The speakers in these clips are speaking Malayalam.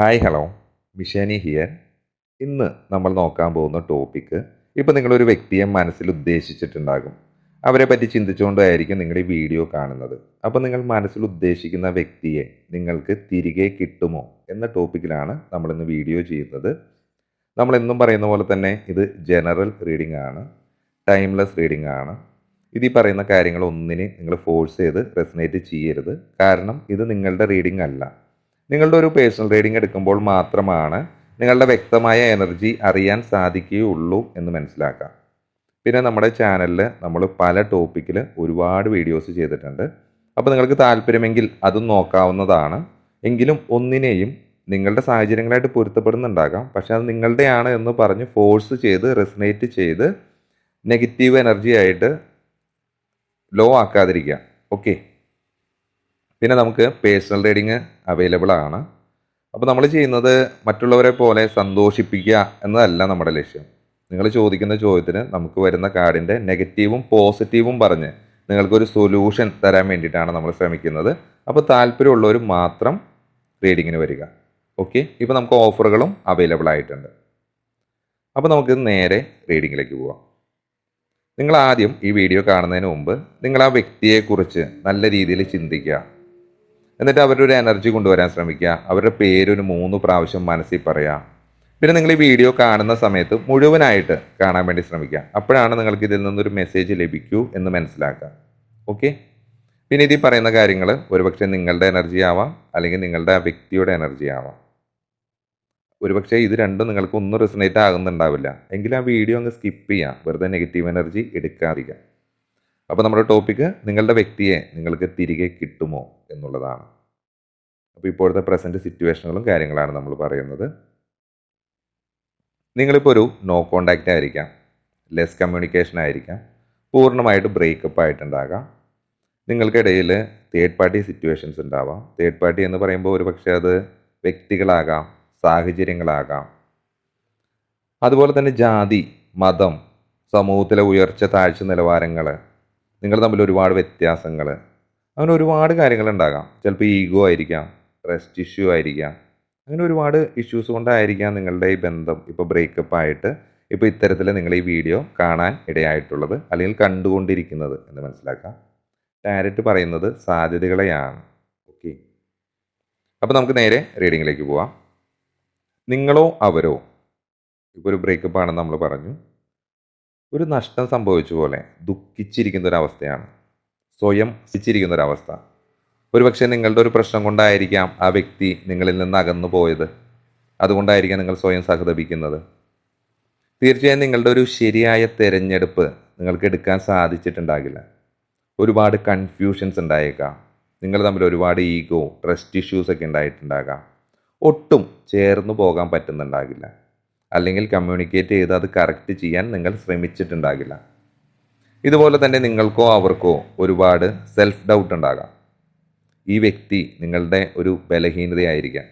ഹായ് ഹലോ മിഷാനി ഹിയർ ഇന്ന് നമ്മൾ നോക്കാൻ പോകുന്ന ടോപ്പിക്ക് ഇപ്പോൾ നിങ്ങളൊരു വ്യക്തിയെ മനസ്സിൽ ഉദ്ദേശിച്ചിട്ടുണ്ടാകും. അവരെ പറ്റി ചിന്തിച്ചുകൊണ്ടായിരിക്കും നിങ്ങൾ ഈ വീഡിയോ കാണുന്നത്. അപ്പോൾ നിങ്ങൾ മനസ്സിൽ ഉദ്ദേശിക്കുന്ന വ്യക്തിയെ നിങ്ങൾക്ക് തിരികെ കിട്ടുമോ എന്ന ടോപ്പിക്കിലാണ് നമ്മളിന്ന് വീഡിയോ ചെയ്യുന്നത്. നമ്മൾ എന്നും പറയുന്ന പോലെ തന്നെ ഇത് ജനറൽ റീഡിംഗ് ആണ്. ടൈംലെസ് റീഡിംഗ് ആണ്. ഇത് ഈ പറയുന്ന കാര്യങ്ങൾ ഒന്നിനെ നിങ്ങൾ ഫോഴ്സ് ചെയ്ത് റെസനേറ്റ് ചെയ്യരുത്. കാരണം ഇത് നിങ്ങളുടെ റീഡിംഗ് അല്ല. നിങ്ങളുടെ ഒരു പേഴ്സണൽ റീഡിംഗ് എടുക്കുമ്പോൾ മാത്രമാണ് നിങ്ങളുടെ വ്യക്തമായ എനർജി അറിയാൻ സാധിക്കുകയുള്ളൂ എന്ന് മനസ്സിലാക്കാം പിന്നെ നമ്മുടെ ചാനലിൽ നമ്മൾ പല ടോപ്പിക്കിൽ ഒരുപാട് വീഡിയോസ് ചെയ്തിട്ടുണ്ട്. അപ്പോൾ നിങ്ങൾക്ക് താല്പര്യമെങ്കിൽ അതും നോക്കാവുന്നതാണ്. എങ്കിലും ഒന്നിനെയും നിങ്ങളുടെ സാഹചര്യങ്ങളായിട്ട് പൊരുത്തപ്പെടുന്നുണ്ടാകാം. പക്ഷേ അത് നിങ്ങളുടെയാണ് എന്ന് പറഞ്ഞ് ഫോഴ്സ് ചെയ്ത് റെസിനേറ്റ് ചെയ്ത് നെഗറ്റീവ് എനർജി ആയിട്ട് ലോ ആക്കാതിരിക്കുക. ഓക്കെ പിന്നെ നമുക്ക് പേഴ്സണൽ റീഡിങ് അവൈലബിൾ ആണ്. അപ്പോൾ നമ്മൾ ചെയ്യുന്നത് മറ്റുള്ളവരെ പോലെ സന്തോഷിപ്പിക്കുക എന്നതല്ല നമ്മുടെ ലക്ഷ്യം. നിങ്ങൾ ചോദിക്കുന്ന ചോദ്യത്തിന് നമുക്ക് വരുന്ന കാർഡിന്റെ നെഗറ്റീവും പോസിറ്റീവും പറഞ്ഞ് നിങ്ങൾക്കൊരു സൊല്യൂഷൻ തരാൻ വേണ്ടിയിട്ടാണ് നമ്മൾ ശ്രമിക്കുന്നത്. അപ്പോൾ താല്പര്യമുള്ളവർ മാത്രം റീഡിങ്ങിന് വരിക. ഓക്കെ ഇപ്പോൾ നമുക്ക് ഓഫറുകളും അവൈലബിൾ ആയിട്ടുണ്ട്. അപ്പോൾ നമുക്ക് നേരെ റീഡിങ്ങിലേക്ക് പോവാം. നിങ്ങൾ ആദ്യം ഈ വീഡിയോ കാണുന്നതിന് മുമ്പ് നിങ്ങൾ ആ വ്യക്തിയെക്കുറിച്ച് നല്ല രീതിയിൽ ചിന്തിക്കുക. എന്നിട്ട് അവരുടെ ഒരു എനർജി കൊണ്ടുവരാൻ ശ്രമിക്കുക. അവരുടെ പേരൊരു മൂന്ന് പ്രാവശ്യം മനസ്സിൽ പറയുക പിന്നെ നിങ്ങൾ ഈ വീഡിയോ കാണുന്ന സമയത്ത് മുഴുവനായിട്ട് കാണാൻ വേണ്ടി ശ്രമിക്കുക. അപ്പോഴാണ് നിങ്ങൾക്ക് ഇതിൽ നിന്നൊരു മെസ്സേജ് ലഭിക്കൂ എന്ന് മനസ്സിലാക്കുക. ഓക്കെ പിന്നെ ഇതിൽ പറയുന്ന കാര്യങ്ങൾ ഒരുപക്ഷെ നിങ്ങളുടെ എനർജി ആവാം അല്ലെങ്കിൽ നിങ്ങളുടെ ആ വ്യക്തിയുടെ എനർജി ആവാം. ഒരുപക്ഷെ ഇത് രണ്ടും നിങ്ങൾക്ക് ഒന്നും റെസനേറ്റ് ആകുന്നുണ്ടാവില്ല. എങ്കിൽ ആ വീഡിയോ അങ്ങ് സ്കിപ്പ് ചെയ്യാം. വെറുതെ നെഗറ്റീവ് എനർജി എടുക്കാതിരിക്കുക. അപ്പോൾ നമ്മുടെ ടോപ്പിക്ക് നിങ്ങളുടെ വ്യക്തിയെ നിങ്ങൾക്ക് തിരികെ കിട്ടുമോ എന്നുള്ളതാണ്. അപ്പോൾ ഇപ്പോഴത്തെ പ്രസന്റ് സിറ്റുവേഷനുകളും കാര്യങ്ങളാണ് നമ്മൾ പറയുന്നത്. നിങ്ങളിപ്പോൾ ഒരു നോ കോണ്ടാക്റ്റ് ആയിരിക്കാം ലെസ് കമ്മ്യൂണിക്കേഷൻ ആയിരിക്കാം പൂർണമായിട്ട് ബ്രേക്കപ്പ് ആയിട്ടുണ്ടാകാം. നിങ്ങൾക്കിടയിൽ തേർഡ് പാർട്ടി സിറ്റുവേഷൻസ് ഉണ്ടാവാം. തേർഡ് പാർട്ടി എന്ന് പറയുമ്പോൾ ഒരു പക്ഷേ അത് വ്യക്തികളാകാം സാഹചര്യങ്ങളാകാം. അതുപോലെ തന്നെ ജാതി മതം സമൂഹത്തിലെ ഉയർച്ച താഴ്ച നിലവാരങ്ങൾ നിങ്ങൾ തമ്മിൽ ഒരുപാട് വ്യത്യാസങ്ങൾ. അങ്ങനെ ഒരുപാട് കാര്യങ്ങൾ കാര്യങ്ങളുണ്ടാകാം ചിലപ്പോൾ ഈഗോ ആയിരിക്കാം ട്രസ്റ്റ് ഇഷ്യൂ ആയിരിക്കാം. അങ്ങനെ ഒരുപാട് ഇഷ്യൂസ് കൊണ്ടായിരിക്കാം നിങ്ങളുടെ ഈ ബന്ധം ഇപ്പോൾ ബ്രേക്കപ്പ് ആയിട്ട് ഇപ്പോൾ ഇത്തരത്തിൽ നിങ്ങൾ ഈ വീഡിയോ കാണാൻ ഇടയായിട്ടുള്ളത് അല്ലെങ്കിൽ കണ്ടുകൊണ്ടിരിക്കുന്നത് എന്ന് മനസ്സിലാക്കാം. ഡയറക്റ്റ് പറയുന്നത് സാധ്യതകളെയാണ്. ഓക്കെ അപ്പോൾ നമുക്ക് നേരെ റീഡിങ്ങിലേക്ക് പോവാം. നിങ്ങളോ അവരോ ഇപ്പോൾ ഒരു ബ്രേക്കപ്പ് ആണെന്ന് നമ്മൾ പറഞ്ഞു. ഒരു നഷ്ടം സംഭവിച്ച പോലെ ദുഃഖിച്ചിരിക്കുന്ന ഒരവസ്ഥയാണ് സ്വയം സിച്ചിരിക്കുന്ന ഒരവസ്ഥ ഒരുപക്ഷെ നിങ്ങളുടെ ഒരു പ്രശ്നം കൊണ്ടായിരിക്കാം ആ വ്യക്തി നിങ്ങളിൽ നിന്ന് അകന്നു പോയത്. അതുകൊണ്ടായിരിക്കാം നിങ്ങൾ സ്വയം സഹതപിക്കുന്നത്. തീർച്ചയായും നിങ്ങളുടെ ഒരു ശരിയായ തിരഞ്ഞെടുപ്പ് നിങ്ങൾക്ക് എടുക്കാൻ സാധിച്ചിട്ടുണ്ടാകില്ല. ഒരുപാട് കൺഫ്യൂഷൻസ് ഉണ്ടായേക്കാം. നിങ്ങൾ തമ്മിൽ ഒരുപാട് ഈഗോ ട്രസ്റ്റ് ഇഷ്യൂസ് ഒക്കെ ഉണ്ടായിട്ടുണ്ടാകാം. ഒട്ടും ചേർന്നു പോകാൻ പറ്റുന്നുണ്ടാകില്ല. അല്ലെങ്കിൽ കമ്മ്യൂണിക്കേറ്റ് ചെയ്ത് അത് കറക്റ്റ് ചെയ്യാൻ നിങ്ങൾ ശ്രമിച്ചിട്ടുണ്ടാകില്ല. ഇതുപോലെ തന്നെ നിങ്ങൾക്കോ അവർക്കോ ഒരുപാട് സെൽഫ് ഡൗട്ട് ഉണ്ടാകാം. ഈ വ്യക്തി നിങ്ങളുടെ ഒരു ബലഹീനതയായിരിക്കാം.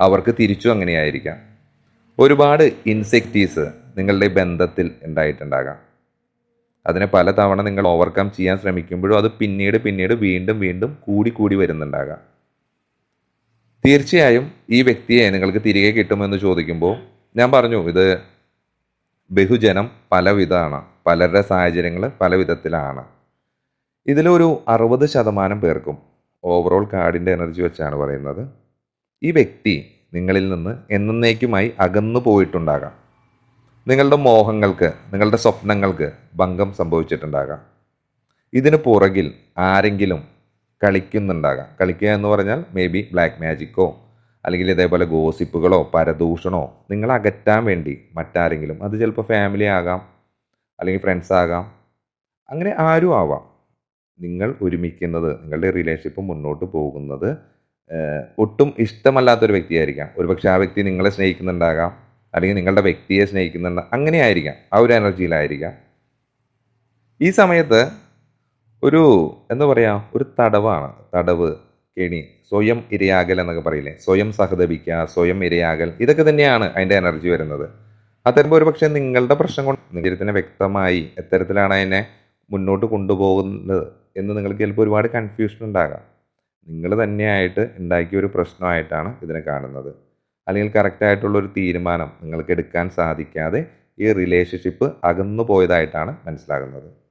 അവർക്ക് തിരിച്ചും അങ്ങനെയായിരിക്കാം. ഒരുപാട് ഇൻസെക്റ്റീസ് നിങ്ങളുടെ ബന്ധത്തിൽ ഉണ്ടായിട്ടുണ്ടാകാം. അതിനെ പലതവണ നിങ്ങൾ ഓവർകം ചെയ്യാൻ ശ്രമിക്കുമ്പോഴും അത് പിന്നീട് പിന്നീട് വീണ്ടും വീണ്ടും കൂടി കൂടി വരുന്നുണ്ടാകാം. തീർച്ചയായും ഈ വ്യക്തിയെ നിങ്ങൾക്ക് തിരികെ കിട്ടുമെന്ന് ചോദിക്കുമ്പോൾ ഞാൻ പറഞ്ഞു ഇത് ബഹുജനം പലവിധമാണ്. പലരുടെ സാഹചര്യങ്ങൾ പല വിധത്തിലാണ് ഇതിലൊരു അറുപത് ശതമാനം പേർക്കും ഓവറോൾ കാർഡിന്റെ എനർജി വെച്ചാണ് പറയുന്നത്. ഈ വ്യക്തി നിങ്ങളിൽ നിന്ന് എന്നേക്കുമായി അകന്നു പോയിട്ടുണ്ടാകാം. നിങ്ങളുടെ മോഹങ്ങൾക്ക് നിങ്ങളുടെ സ്വപ്നങ്ങൾക്ക് ഭംഗം സംഭവിച്ചിട്ടുണ്ടാകാം. ഇതിന് പുറകിൽ ആരെങ്കിലും കളിക്കുന്നുണ്ടാകാം. കളിക്കുക എന്ന് പറഞ്ഞാൽ മേ ബി ബ്ലാക്ക് മാജിക്കോ അല്ലെങ്കിൽ ഇതേപോലെ ഗോസിപ്പുകളോ പരദൂഷണോ നിങ്ങൾ അകറ്റാൻ വേണ്ടി മറ്റാരെങ്കിലും അത് ചിലപ്പോൾ ഫാമിലി ആകാം അല്ലെങ്കിൽ ഫ്രണ്ട്സ് ആകാം അങ്ങനെ ആരും ആവാം. നിങ്ങൾ ഒരുമിക്കുന്നത് നിങ്ങളുടെ റിലേഷൻഷിപ്പ് മുന്നോട്ട് പോകുന്നത് ഒട്ടും ഇഷ്ടമല്ലാത്തൊരു വ്യക്തിയായിരിക്കാം. ഒരുപക്ഷെ ആ വ്യക്തി നിങ്ങളെ സ്നേഹിക്കുന്നുണ്ടാകാം അല്ലെങ്കിൽ നിങ്ങളുടെ വ്യക്തിയെ സ്നേഹിക്കുന്നുണ്ട് അങ്ങനെ ആയിരിക്കാം. ആ ഒരു എനർജിയിലായിരിക്കാം ഈ സമയത്ത് ഒരു എന്താ പറയുക ഒരു തടവാണ്. തടവ് കെണി. സ്വയം ഇരയാകൽ എന്നൊക്കെ പറയില്ലേ? സ്വയം സഹതപിക്കുക സ്വയം ഇരയാകൽ. ഇതൊക്കെ തന്നെയാണ് അതിന്റെ എനർജി വരുന്നത്. അത്തരമ്പോൾ ഒരു പക്ഷേ നിങ്ങളുടെ പ്രശ്നം കൊണ്ട് നിങ്ങളുടെ വ്യക്തമായി എത്തരത്തിലാണ് അതിനെ മുന്നോട്ട് കൊണ്ടുപോകുന്നത് എന്ന് നിങ്ങൾക്ക് ചിലപ്പോൾ ഒരുപാട് കൺഫ്യൂഷൻ ഉണ്ടാകാം. നിങ്ങൾ തന്നെയായിട്ട് ഉണ്ടാക്കിയ ഒരു പ്രശ്നമായിട്ടാണ് ഇതിനെ കാണുന്നത്. അല്ലെങ്കിൽ കറക്റ്റായിട്ടുള്ള ഒരു തീരുമാനം നിങ്ങൾക്ക് എടുക്കാൻ സാധിക്കാതെ ഈ റിലേഷൻഷിപ്പ് അകന്നു പോയതായിട്ടാണ് മനസ്സിലാകുന്നത്.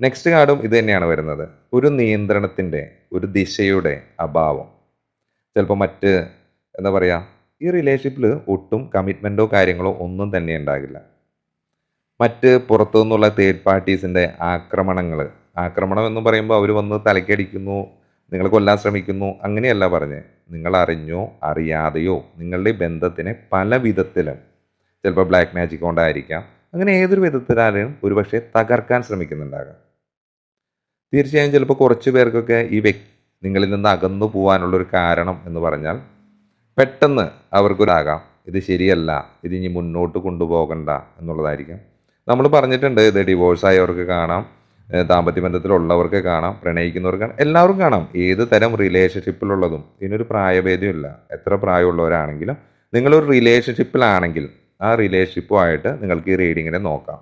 നെക്സ്റ്റ് കാർഡും ഇത് തന്നെയാണ് വരുന്നത്. ഒരു നിയന്ത്രണത്തിന്റെ ഒരു ദിശയുടെ അഭാവം. ചിലപ്പോൾ മറ്റ് എന്താ പറയുക ഈ റിലേഷൻഷിപ്പിൽ ഒട്ടും കമ്മിറ്റ്മെന്റോ കാര്യങ്ങളോ ഒന്നും തന്നെ ഉണ്ടാകില്ല. മറ്റ് പുറത്തു നിന്നുള്ള തേർഡ് പാർട്ടീസിന്റെ ആക്രമണങ്ങൾ. ആക്രമണം എന്ന് പറയുമ്പോൾ അവർ വന്ന് തലക്കടിക്കുന്നു നിങ്ങൾ കൊല്ലാൻ ശ്രമിക്കുന്നു അങ്ങനെയല്ല പറഞ്ഞ്. നിങ്ങൾ അറിഞ്ഞോ അറിയാതെയോ നിങ്ങളുടെ ബന്ധത്തിനെ പല വിധത്തിലും ചിലപ്പോൾ ബ്ലാക്ക് മാജിക് കൊണ്ടായിരിക്കാം അങ്ങനെ ഏതൊരു വിധത്തിലാലും ഒരുപക്ഷെ തകർക്കാൻ ശ്രമിക്കുന്നുണ്ടാകാം. തീർച്ചയായും ചിലപ്പോൾ കുറച്ച് പേർക്കൊക്കെ ഈ വ്യക്തി നിങ്ങളിൽ നിന്ന് അകന്നു പോകാനുള്ളൊരു കാരണം എന്ന് പറഞ്ഞാൽ പെട്ടെന്ന് അവർക്കൊരാകാം. ഇത് ശരിയല്ല. ഇത് ഇനി മുന്നോട്ട് കൊണ്ടുപോകണ്ട എന്നുള്ളതായിരിക്കാം. നമ്മൾ പറഞ്ഞിട്ടുണ്ട് ഇത് ഡിവോഴ്സ് ആയവർക്ക് കാണാം ദാമ്പത്യ ബന്ധത്തിലുള്ളവർക്ക് കാണാം പ്രണയിക്കുന്നവർക്ക് എല്ലാവർക്കും കാണാം. ഏത് തരം റിലേഷൻഷിപ്പിലുള്ളതും ഇതിനൊരു പ്രായഭേദമില്ല. എത്ര പ്രായമുള്ളവരാണെങ്കിലും നിങ്ങളൊരു റിലേഷൻഷിപ്പിലാണെങ്കിൽ ആ റിലേഷൻഷിപ്പുമായിട്ട് നിങ്ങൾക്ക് ഈ റീഡിങ്ങിനെ നോക്കാം.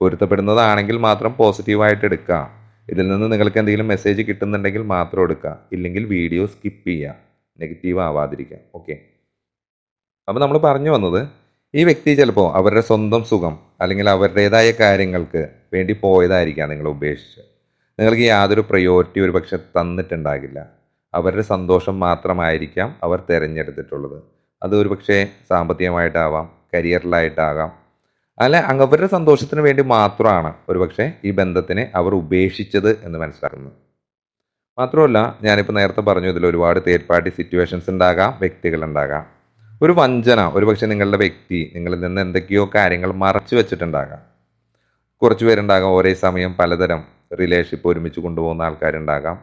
പൊരുത്തപ്പെടുന്നതാണെങ്കിൽ മാത്രം പോസിറ്റീവായിട്ട് എടുക്കുക ഇതിൽ നിന്ന് നിങ്ങൾക്ക് എന്തെങ്കിലും മെസ്സേജ് കിട്ടുന്നുണ്ടെങ്കിൽ മാത്രം എടുക്കുക. ഇല്ലെങ്കിൽ വീഡിയോ സ്കിപ്പ് ചെയ്യുക. നെഗറ്റീവ് ആവാതിരിക്കുക. ഓക്കെ അപ്പോൾ നമ്മൾ പറഞ്ഞു വന്നത് ഈ വ്യക്തി ചിലപ്പോൾ അവരുടെ സ്വന്തം സുഖം അല്ലെങ്കിൽ അവരുടേതായ കാര്യങ്ങൾക്ക് വേണ്ടി പോയതായിരിക്കാം നിങ്ങൾ ഉപേക്ഷിച്ച് നിങ്ങൾക്ക് യാതൊരു പ്രയോറിറ്റി ഒരു പക്ഷെ തന്നിട്ടുണ്ടാകില്ല. അവരുടെ സന്തോഷം മാത്രമായിരിക്കാം അവർ തിരഞ്ഞെടുത്തിട്ടുള്ളത്. അത് ഒരു പക്ഷേ സാമ്പത്തികമായിട്ടാവാം കരിയറിലായിട്ടാകാം അല്ല? അവരുടെ സന്തോഷത്തിന് വേണ്ടി മാത്രമാണ് ഒരുപക്ഷെ ഈ ബന്ധത്തിനെ അവർ ഉപേക്ഷിച്ചത് എന്ന് മനസ്സിലാക്കുന്നത് മാത്രമല്ല ഞാനിപ്പോൾ നേരത്തെ പറഞ്ഞു ഇതിൽ ഒരുപാട് തേർഡ് പാർട്ടി സിറ്റുവേഷൻസ് ഉണ്ടാകാം വ്യക്തികൾ ഉണ്ടാകാം. ഒരു വഞ്ചന ഒരുപക്ഷെ നിങ്ങളുടെ വ്യക്തി നിങ്ങളിൽ നിന്ന് എന്തൊക്കെയോ കാര്യങ്ങൾ മറച്ചു വെച്ചിട്ടുണ്ടാകാം. കുറച്ച് പേരുണ്ടാകാം ഒരേ സമയം പലതരം റിലേഷൻഷിപ്പ് ഒരുമിച്ച് കൊണ്ടുപോകുന്ന ആൾക്കാരുണ്ടാകാം.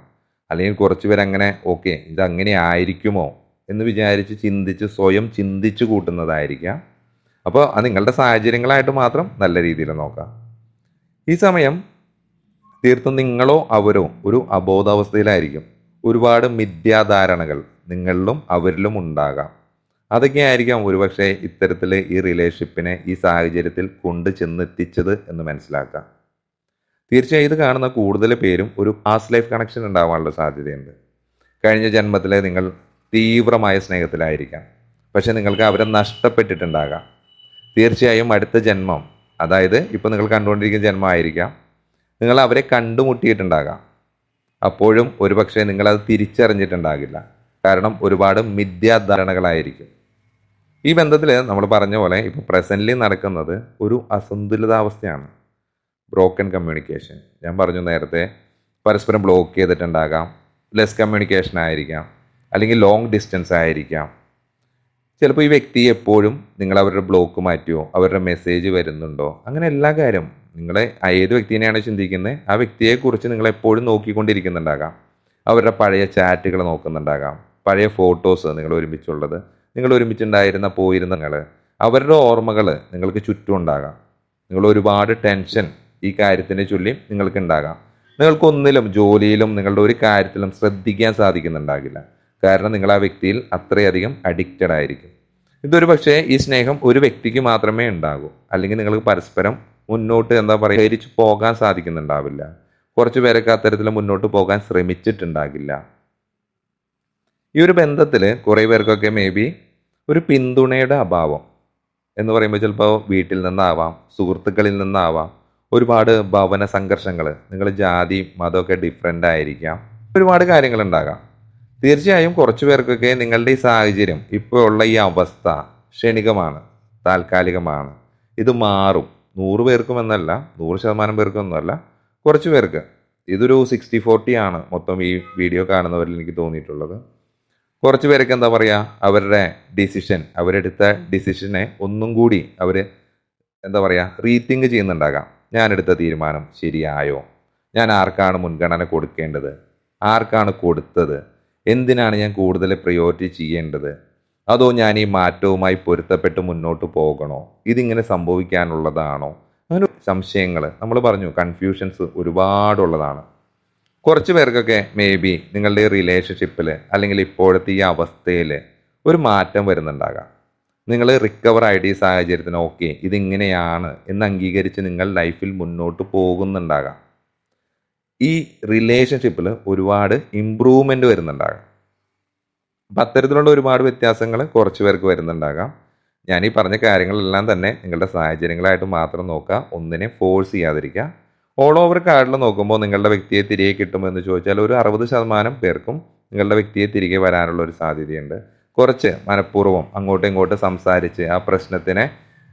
അല്ലെങ്കിൽ കുറച്ച് പേരങ്ങനെ ഓക്കെ ഇത് അങ്ങനെ ആയിരിക്കുമോ? എന്ന് വിചാരിച്ച് ചിന്തിച്ച് സ്വയം ചിന്തിച്ച് കൂട്ടുന്നതായിരിക്കാം. അപ്പോൾ അത് നിങ്ങളുടെ സാഹചര്യങ്ങളായിട്ട് മാത്രം നല്ല രീതിയിൽ നോക്കാം. ഈ സമയം തീർത്തും നിങ്ങളോ അവരോ ഒരു അബോധാവസ്ഥയിലായിരിക്കും. ഒരുപാട് മിഥ്യാധാരണകൾ നിങ്ങളിലും അവരിലും ഉണ്ടാകാം. അതൊക്കെ ആയിരിക്കാം ഒരുപക്ഷെ ഇത്തരത്തിൽ ഈ റിലേഷൻഷിപ്പിനെ ഈ സാഹചര്യത്തിൽ കൊണ്ട് ചെന്നെത്തിച്ചത് എന്ന് മനസ്സിലാക്കാം. തീർച്ചയായും ഇത് കാണുന്ന കൂടുതൽ പേരും ഒരു പാസ്റ്റ് ലൈഫ് കണക്ഷൻ ഉണ്ടാവാനുള്ള സാധ്യതയുണ്ട്. കഴിഞ്ഞ ജന്മത്തിലെ നിങ്ങൾ തീവ്രമായ സ്നേഹത്തിലായിരിക്കാം. പക്ഷേ നിങ്ങൾക്ക് അവരെ നഷ്ടപ്പെട്ടിട്ടുണ്ടാകാം. തീർച്ചയായും അടുത്ത ജന്മം അതായത് ഇപ്പോൾ നിങ്ങൾ കണ്ടുകൊണ്ടിരിക്കുന്ന ജന്മമായിരിക്കാം. നിങ്ങൾ അവരെ കണ്ടുമുട്ടിയിട്ടുണ്ടാകാം. അപ്പോഴും ഒരുപക്ഷെ നിങ്ങളത് തിരിച്ചറിഞ്ഞിട്ടുണ്ടാകില്ല. കാരണം ഒരുപാട് മിഥ്യാധാരണകളായിരിക്കും. ഈ ബന്ധത്തിൽ നമ്മൾ പറഞ്ഞ പോലെ ഇപ്പോൾ പ്രസന്റ്ലി നടക്കുന്നത് ഒരു അസന്തുലിതാവസ്ഥയാണ്. ബ്രോക്കൺ കമ്മ്യൂണിക്കേഷൻ ഞാൻ പറഞ്ഞു നേരത്തെ പരസ്പരം ബ്ലോക്ക് ചെയ്തിട്ടുണ്ടാകാം. ലെസ് കമ്മ്യൂണിക്കേഷൻ ആയിരിക്കാം. അല്ലെങ്കിൽ ലോങ് ഡിസ്റ്റൻസ് ആയിരിക്കാം. ചിലപ്പോൾ ഈ വ്യക്തി എപ്പോഴും നിങ്ങൾ അവരുടെ ബ്ലോക്ക് മാറ്റിയോ അവരുടെ മെസ്സേജ് വരുന്നുണ്ടോ? അങ്ങനെ എല്ലാ കാര്യം. നിങ്ങളെ ഏത് വ്യക്തിനെയാണ് ചിന്തിക്കുന്നത്? ആ വ്യക്തിയെക്കുറിച്ച് നിങ്ങൾ എപ്പോഴും നോക്കിക്കൊണ്ടിരിക്കുന്നുണ്ടാകാം. അവരുടെ പഴയ ചാറ്റുകൾ നോക്കുന്നുണ്ടാകാം. പഴയ ഫോട്ടോസ് നിങ്ങൾ ഒരുമിച്ചുള്ളത്. നിങ്ങൾ ഒരുമിച്ചുണ്ടായിരുന്ന പോയിരുന്ന നിങ്ങൾ അവരുടെ ഓർമ്മകൾ നിങ്ങൾക്ക് ചുറ്റും ഉണ്ടാകാം. നിങ്ങൾ ഒരുപാട് ടെൻഷൻ ഈ കാര്യത്തിനെ ചൊല്ലി നിങ്ങൾക്ക് ഉണ്ടാകാം. നിങ്ങൾക്കൊന്നിലും ജോലിയിലും നിങ്ങളുടെ ഒരു കാര്യത്തിലും ശ്രദ്ധിക്കാൻ സാധിക്കുന്നുണ്ടാകില്ല. കാരണം നിങ്ങൾ ആ വ്യക്തിയിൽ അത്രയധികം അഡിക്റ്റഡ് ആയിരിക്കും. ഇതൊരു പക്ഷേ ഈ സ്നേഹം ഒരു വ്യക്തിക്ക് മാത്രമേ ഉണ്ടാകൂ. അല്ലെങ്കിൽ നിങ്ങൾക്ക് പരസ്പരം മുന്നോട്ട് എന്താ പറയുക ഹരിച്ച് പോകാൻ സാധിക്കുന്നുണ്ടാവില്ല. കുറച്ച് പേരൊക്കെ അത്തരത്തിൽ മുന്നോട്ട് പോകാൻ ശ്രമിച്ചിട്ടുണ്ടാകില്ല. ഈ ഒരു ബന്ധത്തിൽ കുറേ പേർക്കൊക്കെ മേ ബി ഒരു പിന്തുണയുടെ അഭാവം എന്ന് പറയുമ്പോൾ ചിലപ്പോൾ വീട്ടിൽ നിന്നാവാം സുഹൃത്തുക്കളിൽ നിന്നാവാം ഒരുപാട് ഭവന സംഘർഷങ്ങൾ നിങ്ങൾ ജാതി മതമൊക്കെ ഡിഫറെന്റ് ആയിരിക്കാം. ഒരുപാട് കാര്യങ്ങളുണ്ടാകാം. തീർച്ചയായും കുറച്ചു പേർക്കൊക്കെ നിങ്ങളുടെ ഈ സാഹചര്യം ഇപ്പോൾ ഉള്ള ഈ അവസ്ഥ ക്ഷണികമാണ് താൽക്കാലികമാണ്. ഇത് മാറും. നൂറ് പേർക്കും എന്നല്ല നൂറ് ശതമാനം പേർക്കും ഒന്നുമല്ല കുറച്ച് പേർക്ക്. ഇതൊരു സിക്സ്റ്റി ഫോർട്ടി ആണ് മൊത്തം ഈ വീഡിയോ കാണുന്നവരിൽ എനിക്ക് തോന്നിയിട്ടുള്ളത്. കുറച്ച് പേരൊക്കെ എന്താ പറയുക അവരുടെ ഡിസിഷൻ അവരെടുത്ത ഡിസിഷനെ ഒന്നും കൂടി അവർ എന്താ പറയുക റീത്തിങ്ക് ചെയ്യുന്നുണ്ടാകാം. ഞാനെടുത്ത തീരുമാനം ശരിയായോ? ഞാൻ ആർക്കാണ് മുൻഗണന കൊടുക്കേണ്ടത്? ആർക്കാണ് കൊടുത്തത്? എന്തിനാണ് ഞാൻ കൂടുതൽ പ്രയോറിറ്റി ചെയ്യേണ്ടത്? അതോ ഞാൻ ഈ മാറ്റവുമായി പൊരുത്തപ്പെട്ട് മുന്നോട്ട് പോകണോ? ഇതിങ്ങനെ സംഭവിക്കാനുള്ളതാണോ? അങ്ങനെ സംശയങ്ങൾ നമ്മൾ പറഞ്ഞു കൺഫ്യൂഷൻസ് ഒരുപാടുള്ളതാണ്. കുറച്ച് പേർക്കൊക്കെ മേ ബി നിങ്ങളുടെ റിലേഷൻഷിപ്പിൽ അല്ലെങ്കിൽ ഇപ്പോഴത്തെ ഈ അവസ്ഥയിൽ ഒരു മാറ്റം വരുന്നുണ്ടാകാം. നിങ്ങൾ റിക്കവർ ആയിട്ട് ഈ സാഹചര്യത്തിന് ഓക്കെ ഇതിങ്ങനെയാണ് എന്ന് അംഗീകരിച്ച് നിങ്ങൾ ലൈഫിൽ മുന്നോട്ട് പോകുന്നുണ്ടാകാം. ഈ റിലേഷൻഷിപ്പിൽ ഒരുപാട് ഇമ്പ്രൂവ്മെന്റ് വരുന്നുണ്ടാകാം. അപ്പം അത്തരത്തിലുള്ള ഒരുപാട് വ്യത്യാസങ്ങൾ കുറച്ച് പേർക്ക് വരുന്നുണ്ടാകാം. ഞാൻ ഈ പറഞ്ഞ കാര്യങ്ങളെല്ലാം തന്നെ നിങ്ങളുടെ സാഹചര്യങ്ങളായിട്ട് മാത്രം നോക്കുക. ഒന്നിനെ ഫോഴ്സ് ചെയ്യാതിരിക്കുക. ഓൾ ഓവർ കാർഡിൽ നോക്കുമ്പോൾ നിങ്ങളുടെ വ്യക്തിയെ തിരികെ കിട്ടുമെന്ന് ചോദിച്ചാൽ ഒരു അറുപത് ശതമാനം പേർക്കും നിങ്ങളുടെ വ്യക്തിയെ തിരികെ വരാനുള്ള ഒരു സാധ്യതയുണ്ട്. കുറച്ച് മനഃപൂർവം അങ്ങോട്ടും ഇങ്ങോട്ടും സംസാരിച്ച് ആ പ്രശ്നത്തിനെ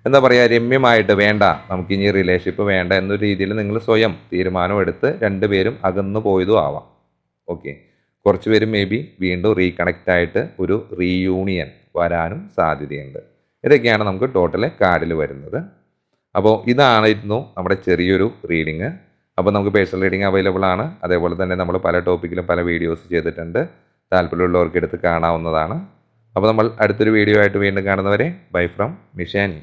എന്താ പറയുക രമ്യമായിട്ട് വേണ്ട നമുക്ക് ഇനി റിലേഷൻഷിപ്പ് വേണ്ട എന്നൊരു രീതിയിൽ നിങ്ങൾ സ്വയം തീരുമാനമെടുത്ത് രണ്ടുപേരും അകന്നു പോയതും ആവാം. ഓക്കെ കുറച്ച് പേര് മേ ബി വീണ്ടും റീകണക്റ്റ് ആയിട്ട് ഒരു റീയൂണിയൻ വരാനും സാധ്യതയുണ്ട്. ഇതൊക്കെയാണ് നമുക്ക് ടോട്ടൽ കാർഡിൽ വരുന്നത്. അപ്പോൾ ഇതായിരുന്നു നമ്മുടെ ചെറിയൊരു റീഡിങ് അപ്പോൾ നമുക്ക് പേഴ്സണൽ റീഡിങ് അവൈലബിൾ ആണ്. അതേപോലെ തന്നെ നമ്മൾ പല ടോപ്പിക്കിലും പല വീഡിയോസ് ചെയ്തിട്ടുണ്ട്. താല്പര്യമുള്ളവർക്ക് എടുത്ത് കാണാവുന്നതാണ്. അപ്പോൾ നമ്മൾ അടുത്തൊരു വീഡിയോ ആയിട്ട് വീണ്ടും കാണുന്നവരെ ബൈ ഫ്രം മിഷാനി